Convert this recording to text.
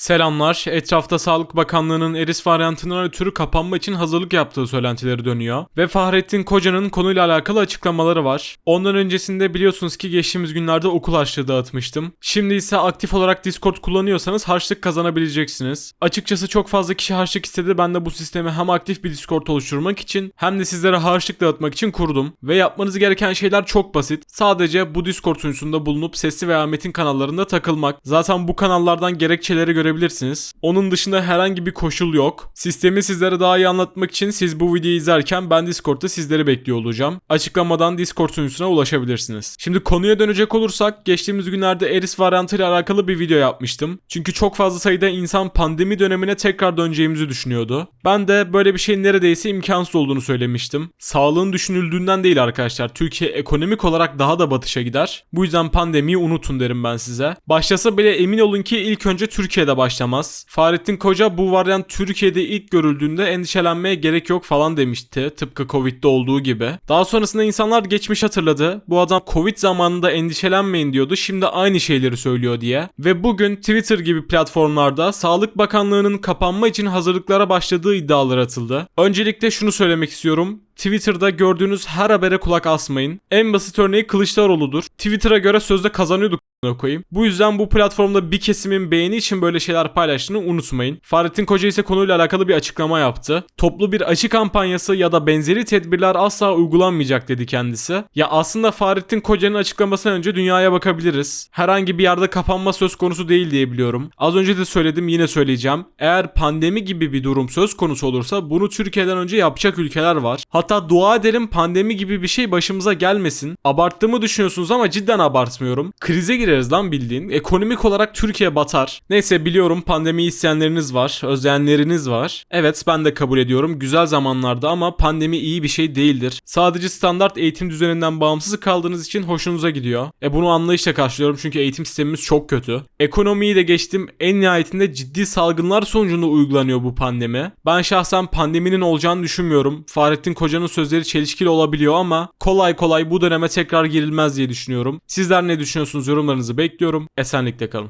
Selamlar. Etrafta Sağlık Bakanlığı'nın eris varyantından ötürü kapanma için hazırlık yaptığı söylentileri dönüyor. Ve Fahrettin Koca'nın konuyla alakalı açıklamaları var. Ondan öncesinde biliyorsunuz ki geçtiğimiz günlerde okul harçlığı dağıtmıştım. Şimdi ise aktif olarak Discord kullanıyorsanız harçlık kazanabileceksiniz. Açıkçası çok fazla kişi harçlık istedi. Ben de bu sistemi hem aktif bir Discord oluşturmak için hem de sizlere harçlık dağıtmak için kurdum. Ve yapmanız gereken şeyler çok basit. Sadece bu Discord sunucusunda bulunup sesli veya metin kanallarında takılmak. Zaten bu kanallardan gerekçeleri görebilirsiniz. Onun dışında herhangi bir koşul yok. Sistemi sizlere daha iyi anlatmak için siz bu videoyu izlerken ben Discord'da sizleri bekliyor olacağım. Açıklamadan Discord sunucusuna ulaşabilirsiniz. Şimdi konuya dönecek olursak geçtiğimiz günlerde Eris varyantı ile alakalı bir video yapmıştım. Çünkü çok fazla sayıda insan pandemi dönemine tekrar döneceğimizi düşünüyordu. Ben de böyle bir şeyin neredeyse imkansız olduğunu söylemiştim. Sağlığın düşünüldüğünden değil arkadaşlar. Türkiye ekonomik olarak daha da batışa gider. Bu yüzden pandemiyi unutun derim ben size. Başlasa bile emin olun ki ilk önce Türkiye'de başlamaz. Fahrettin Koca bu varyant Türkiye'de ilk görüldüğünde endişelenmeye gerek yok falan demişti. Tıpkı Covid'de olduğu gibi. Daha sonrasında insanlar geçmiş hatırladı. Bu adam Covid zamanında endişelenmeyin diyordu. Şimdi aynı şeyleri söylüyor diye. Ve bugün Twitter gibi platformlarda Sağlık Bakanlığı'nın kapanma için hazırlıklara başladığı iddialar atıldı. Öncelikle şunu söylemek istiyorum. Twitter'da gördüğünüz her habere kulak asmayın. En basit örneği Kılıçdaroğlu'dur. Twitter'a göre sözde kazanıyorduk koyayım. Bu yüzden bu platformda bir kesimin beğeni için böyle şeyler paylaştığını unutmayın. Fahrettin Koca ise konuyla alakalı bir açıklama yaptı. Toplu bir aşı kampanyası ya da benzeri tedbirler asla uygulanmayacak dedi kendisi. Ya aslında Fahrettin Koca'nın açıklamasından önce dünyaya bakabiliriz. Herhangi bir yerde kapanma söz konusu değil diye biliyorum. Az önce de söyledim yine söyleyeceğim. Eğer pandemi gibi bir durum söz konusu olursa bunu Türkiye'den önce yapacak ülkeler var. Hatta dua ederim pandemi gibi bir şey başımıza gelmesin. Abarttığımı düşünüyorsunuz ama cidden abartmıyorum. Krize gireriz lan bildiğin. Ekonomik olarak Türkiye batar. Neyse biliyorum pandemi isteyenleriniz var, özleyenleriniz var. Evet ben de kabul ediyorum. Güzel zamanlarda ama pandemi iyi bir şey değildir. Sadece standart eğitim düzeninden bağımsız kaldığınız için hoşunuza gidiyor. E bunu anlayışla karşılıyorum çünkü eğitim sistemimiz çok kötü. Ekonomiyi de geçtim. En nihayetinde ciddi salgınlar sonucunda uygulanıyor bu pandemi. Ben şahsen pandeminin olacağını düşünmüyorum. Fahrettin Koca'nın sözleri çelişkili olabiliyor ama kolay kolay bu döneme tekrar girilmez diye düşünüyorum. Sizler ne düşünüyorsunuz yorumlarınızı bekliyorum. Esenlikle kalın.